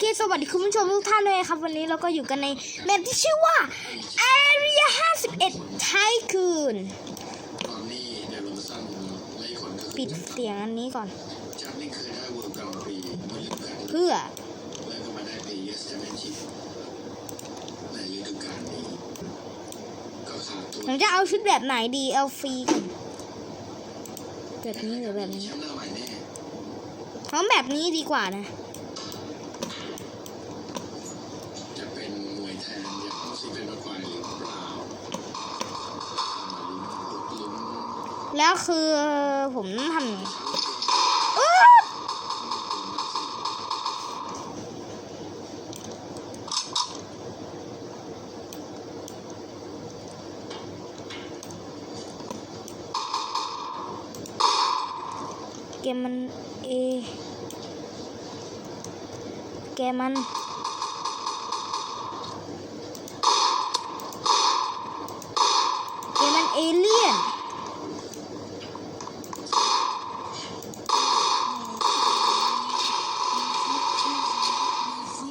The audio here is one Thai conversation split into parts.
เคสวัสดีคุณผู้ชมทุกท่านเลยครับ วันนี้เราก็อยู่กันในแมปที่ชื่อว่า Area 51ไทคืนตอนนี้เดลโรซันและอีกคนก็คือปิดเสียงอันนี้ก่อน เพื่อผมจะเอาชุดแบบไหนดีเอาฟรีก่อนแบบนี้หรือแบบนี้แชมป์หน้าใหม่แน่เพราแบบนี้ดีกว่านะเป็นมวยแทนอย่างซีเป็นมาควายหรือเปล่ามาลุ้นลุ้น แล้วคือผมทำอ๊บเกมมันเอแกมมัน แกมันเอเลี่ยน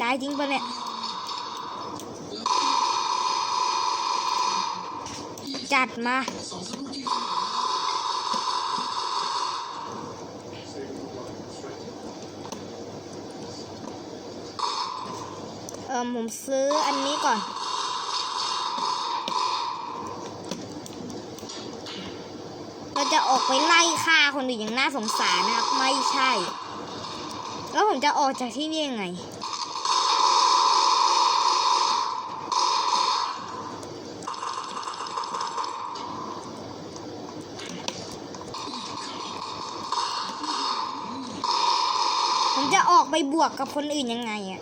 ตาย จริงปะเนี่ย จัดมา เออผมซื้ออันนี้ก่อนเราจะออกไปไล่ฆ่าคนอื่นอย่างน่าสงสารนะครับ ไม่ใช่ แล้วผมจะออกจากที่นี่ยังไง ผมจะออก ไปบวกกับคนอื่นยังไงอะ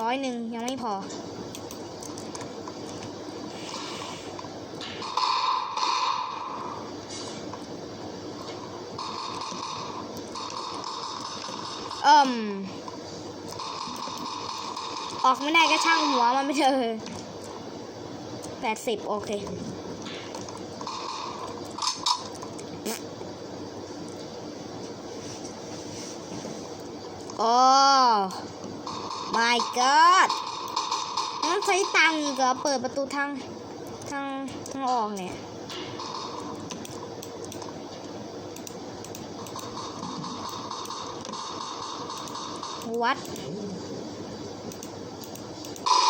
ร้อยหนึ่งยังไม่พอ เอิ่ม ออกไม่ได้ก็ช่างหัวมันไม่เถอแปดสิบโอเค โอ้ my god ต้องใช้ตังค์อีกเหรอเปิดประตูทางทางทางออกเนี่ยวัด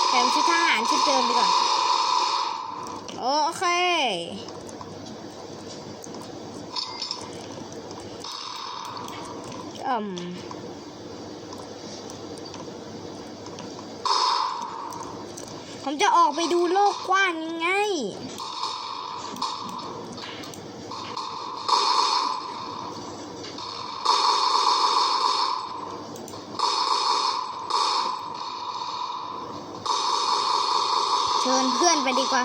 แต่ชุดทหารชุดเดิมดีกว่าโอเคอืม ผมจะออกไปดูโลกกว้างยังไง เชิญเพื่อนไปดีกว่า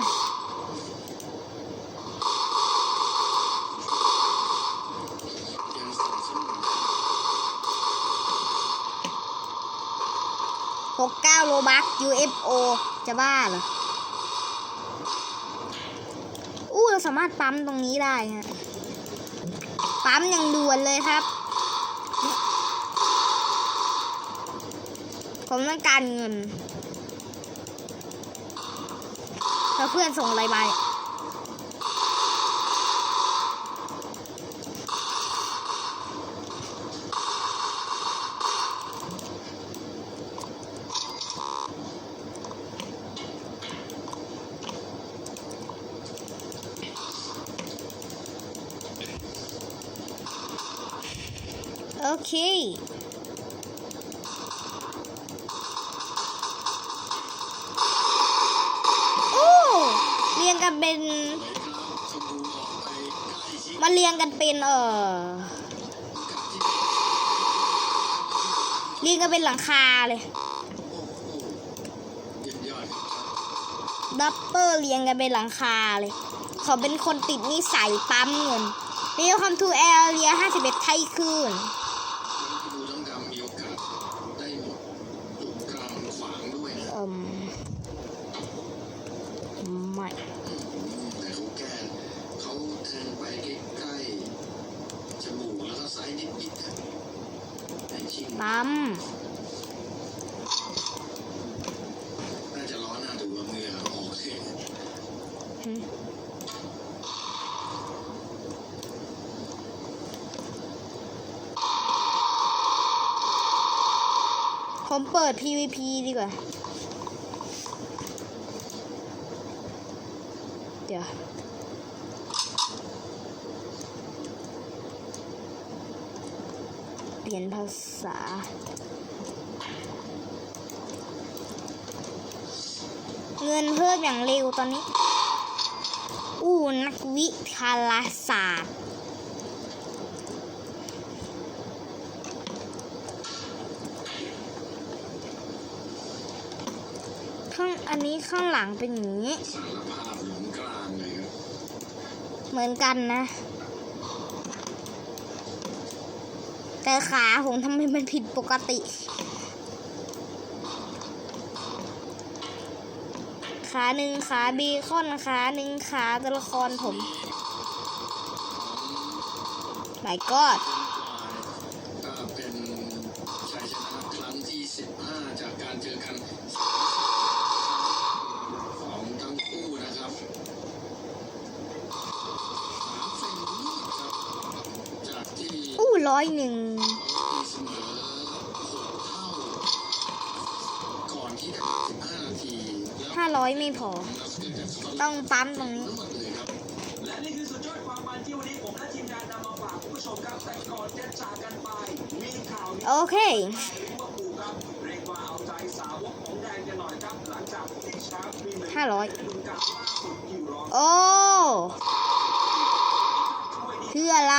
ยังสองสนุก 69โลบัค UFO จะบ้าเหรอ อู้เราสามารถปั๊มตรงนี้ได้ฮะ ปั๊มอย่างด่วนเลยครับ ผมต้องการเงิน แล้วเพื่อนส่งอะไรมา เนี่ยโอเค โอ้เรียงกันเป็น มาเรียงกันเป็นเออเรียงกันเป็นหลังคาเลยโอ้โหเยี่ยมยอดครับเบิลเรียงกันเป็นหลังคาเลย เขาเป็นคนติดนิสัยปั๊มเงิน Welcome to Area 51ไทยคืน ดูต้องดำมีโอกาสได้หมดตุกกลางขวางด้วยนะ เอืมไม่ แต่เขาแก้เขาแทงไปใกล้ๆ ปั๊มน่าจะร้อนน่าดูว่าเหงื่อออกเสียหึผมเปิด PVP ดีกว่า เดี๋ยว ปลี่ยนภาษา เงินเพิ่มอย่างเร็วตอนนี้ อู้นักวิทยาศาสตร์ข้างอันนี้ข้างหลังเป็นอย่างนี้ เหมือนกันนะ แต่ขาผมทำไมมันผิดปกติ ขาหนึ่งขาบีคอนขาหนึ่งขาตัวละครผมหลายกอด มครับแต่ก่อนจะจากกันไม่พอาใจสาวกของแดงกันหน่อยครับหลังจากที่แชมป์พรีเมียร์ลีกห้าร้อยโอ้คืออะไร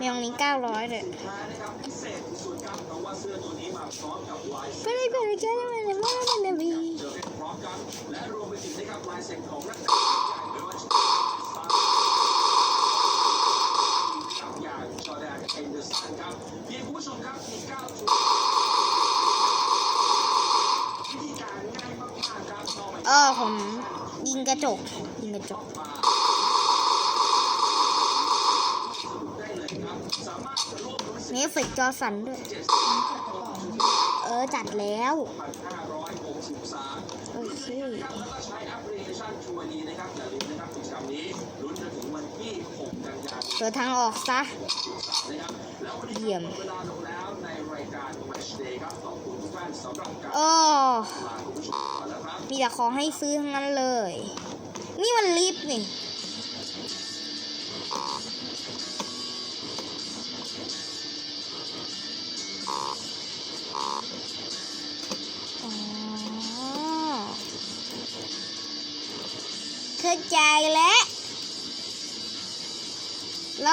มีตรงนี้เก้าร้อยเลยสุดท้ายนะครับพิเศษสุดๆครับเพราะว่าเสื้อตัวนี้มาพร้อมกับลายไปเลยไปเลยแค่นั้นเลยว่ามันจะมีเจอเป็นพร้อมกันและรวมไปถึงนะครับลายเซ็นของนักเตะใหญ่ไม่ว่าจะเป็นสตาร์ครับอย่างจอร์แดนเอนเดอร์สันครับเพียงคุณผู้ชมครับมี9ชุดวิธีการง่ายมากๆครับต่อไปเออผมยิงกระจกยิงกระจก มาสรุปได้เลยครับสามารถจะร่วมรุ้ นสิทนี่ธิ์เฟกจอสันด้วย เออจัดแล้วพันห้าร้อยหกสิบสามโอเคนะครับแล้วก็ใช้แอปพลิเคชันชัวร์ดีนะครับอบทายนเปิดทางออกซะ เยี่ยมหมดเวลาลงแล้วในรายการ Match Day ครับขอบคุณทุกท่านสำหรับการโอ้มีแต่ของให้ซื้อทั้งนั้นเลย นี่มันลิฟต์นี่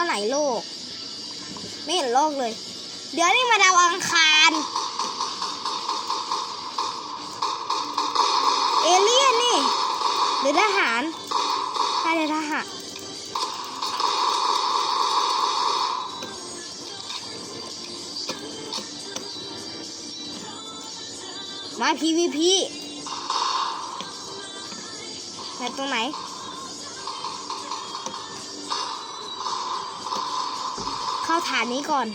ไหนโลก ไม่เห็นโลกเลย เดี๋ยวนี่มาดาวอังคาร เอเลี่ยนนี่ หรือทหารใช่เลยทหารมา PVP ไหนตรงไหน เข้าฐานนี้ก่อน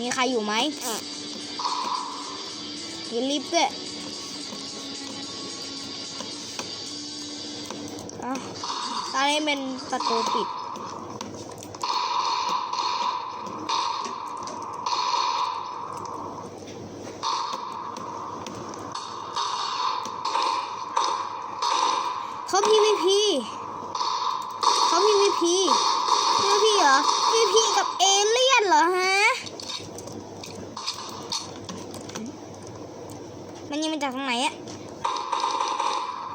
มีใครอยู่ไหมมีลิฟต์ด้วยอะตอนนี้เป็นประตูปิด เขา PVP เขา PVP PVP เหรอ PVP กับเอเลี่ยนเหรอฮะ มันยังมา จากตรงไหนอะ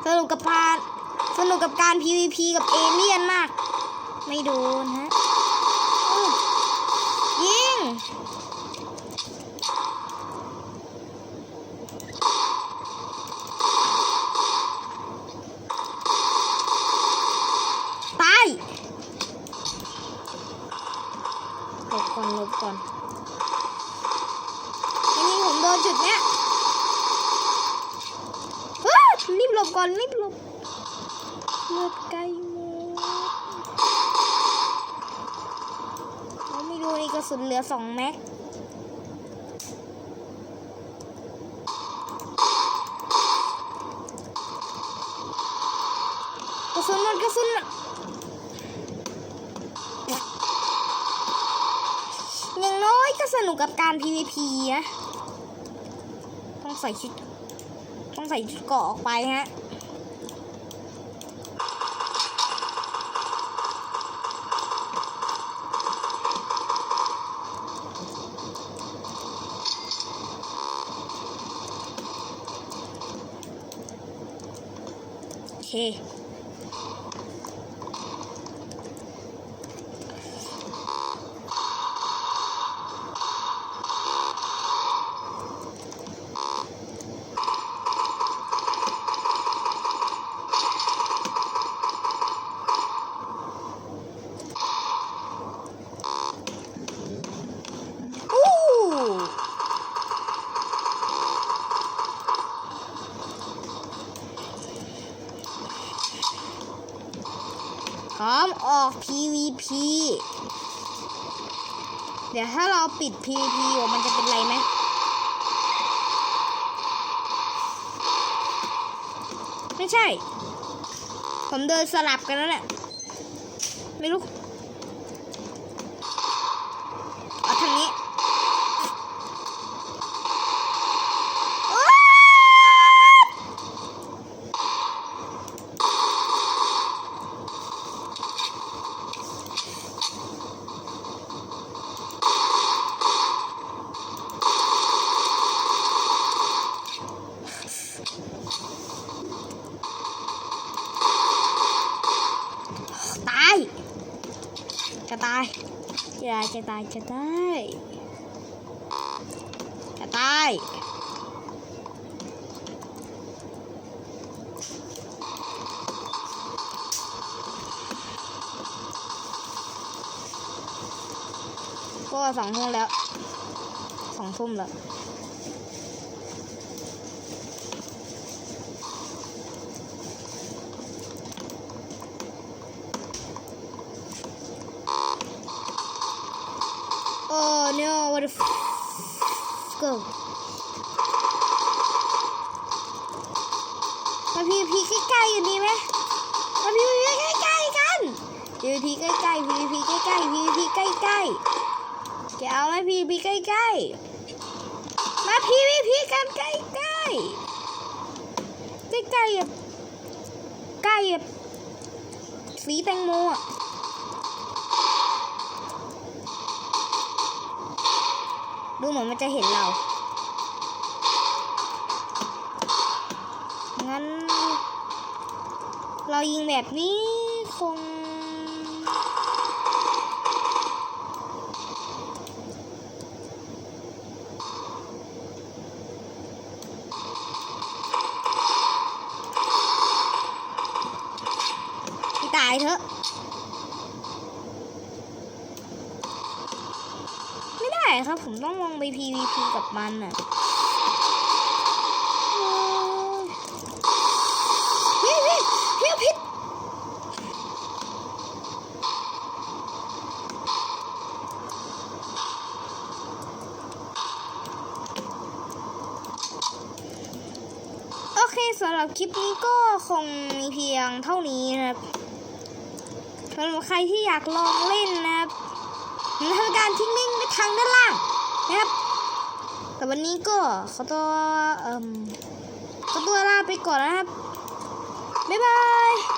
สนุกกับการสนุกกับการ PVP กับเอเลี่ยนมาก ไม่โดนฮะยิงไปหลบก่อนหลบก่อนนนี้ผมโดนจุดเนี้ยเฮ้ยรีบหลบ ก่อนรีบหลบเลือดไกลหมดดูนี่กระสุนเหลือสองแม็กกระสุนหมดกระสุนหมดอย่างน้อยก็สนุกกับการ PVP นะ ต้องใส่ชุด ต้องใส่ชุดเกราะออกไปฮะ โอเค อู้พร้ ออก PVP เดี๋ยวถ้าเราปิด PVP มันจะเป็นไรไหมไม่ใช่ ผมเดินสลับกันแล้วแหละ ไม่รู้ เอาทางนี้อ๊าดตาย จะตายจะจะตายจะตายจะตายก็สองทุ่มแล้วสองทุ่มแล้ว Oh no, what if... Go. มาพีพีใกล้ๆอยู่ดีไหมมาพีพีใกล้ๆกันพีพีใกล้ๆพีพีใกล้ๆพีพีใกล้ๆจะเอาไหมพีพีใกล้ๆมาพีพีกันใกล้ๆใกล้ๆใกล้แบบสีแตงโมอะ ดูเหมือนมันจะเห็นเรา งั้น เรายิงแบบนี้คง พี่ตายเถอะ ไม่ได้ครับ ผม ต้องลองไป PVP กับมันอะเฮ้ยเฮ้ยเฮ้ยพิษโอเคสำหรับคลิปนี้ก็คงมีเพียงเท่านี้นะครับสำหรับใครที่อยากลองเล่นนะครับทำการทิ้งลิงก์ไว้ทางด้านล่างนะครับ วันนี้ก็ขอตัวเอ่อขอตัวลาไปก่อนนะครับ บ๊ายบาย